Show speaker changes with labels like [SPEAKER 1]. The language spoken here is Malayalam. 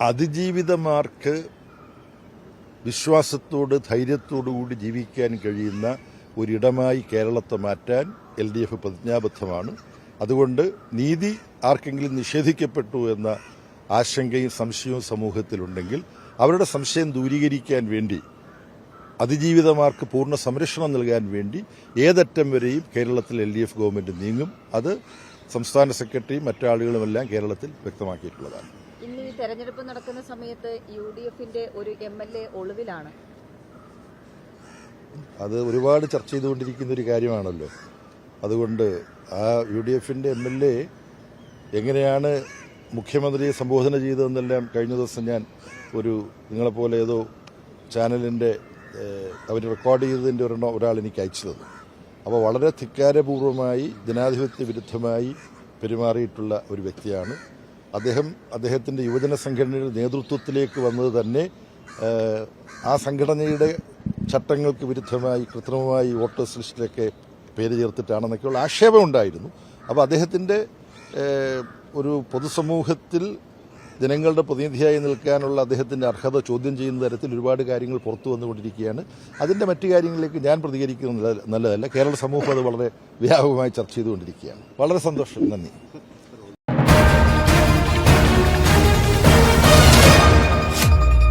[SPEAKER 1] അതിജീവിതമാർക്ക് വിശ്വാസത്തോട് ധൈര്യത്തോടു കൂടി ജീവിക്കാൻ കഴിയുന്ന ഒരിടമായി കേരളത്തെ മാറ്റാൻ എൽ ഡി എഫ് പ്രതിജ്ഞാബദ്ധമാണ്. അതുകൊണ്ട് നീതി ആർക്കെങ്കിലും നിഷേധിക്കപ്പെട്ടു എന്ന ആശങ്കയും സംശയവും സമൂഹത്തിലുണ്ടെങ്കിൽ അവരുടെ സംശയം ദൂരീകരിക്കാൻ വേണ്ടി അതിജീവിതമാർക്ക് പൂർണ സംരക്ഷണം നൽകാൻ വേണ്ടി ഏതറ്റം വരെയും കേരളത്തിൽ എൽ ഡി എഫ് ഗവൺമെന്റ് നീങ്ങും. അത് സംസ്ഥാന സെക്രട്ടറിയും മറ്റാളുകളുമെല്ലാം കേരളത്തിൽ വ്യക്തമാക്കിയിട്ടുള്ളതാണ്.
[SPEAKER 2] തെരഞ്ഞെടുപ്പ് നടക്കുന്ന സമയത്ത് യു ഡി എഫിന്റെ ഒരു എം എൽ എ ഒളിവിലാണ്.
[SPEAKER 1] അത് ഒരുപാട് ചർച്ച ചെയ്തുകൊണ്ടിരിക്കുന്ന ഒരു കാര്യമാണല്ലോ. അതുകൊണ്ട് ആ യു ഡി എഫിന്റെ എം എൽ എ എങ്ങനെയാണ് മുഖ്യമന്ത്രിയെ സംബോധന ചെയ്തതെന്നെല്ലാം കഴിഞ്ഞ ദിവസം ഞാൻ ഒരു നിങ്ങളെപ്പോലെ ഏതോ ചാനലിന്റെ അവർ റെക്കോർഡ് ചെയ്തതിന്റെ ഒരെണ്ണം ഒരാൾ എനിക്ക് അയച്ചു തന്നു. അപ്പോൾ വളരെ ധിക്കാരപൂർവമായി ജനാധിപത്യ വിരുദ്ധമായി പെരുമാറിയിട്ടുള്ള ഒരു വ്യക്തിയാണ് അദ്ദേഹം അദ്ദേഹത്തിന്റെ യുവജന സംഘടനയുടെ നേതൃത്വത്തിലേക്ക് വന്നത് തന്നെ ആ സംഘടനയുടെ ചട്ടങ്ങൾക്ക് വിരുദ്ധമായി കൃത്രിമമായി വോട്ടേഴ്സ് ലിസ്റ്റിലൊക്കെ പേര് ചേർത്തിട്ടാണെന്നൊക്കെയുള്ള ആക്ഷേപമുണ്ടായിരുന്നു അപ്പോൾ അദ്ദേഹത്തിന്റെ ഒരു പൊതുസമൂഹത്തിൽ ജനങ്ങളുടെ പ്രതിനിധിയായി നിൽക്കാനുള്ള അദ്ദേഹത്തിന്റെ അർഹത ചോദ്യം ചെയ്യുന്ന തരത്തിൽ ഒരുപാട് കാര്യങ്ങൾ പുറത്തു വന്നുകൊണ്ടിരിക്കുകയാണ്. അതിന്റെ മറ്റ് കാര്യങ്ങളിലേക്ക് ഞാൻ പ്രതികരിക്കുന്നത് നല്ലതല്ല. കേരള സമൂഹം അത് വളരെ വ്യാപകമായി ചർച്ച ചെയ്തുകൊണ്ടിരിക്കുകയാണ്. വളരെ സന്തോഷം. നന്ദി.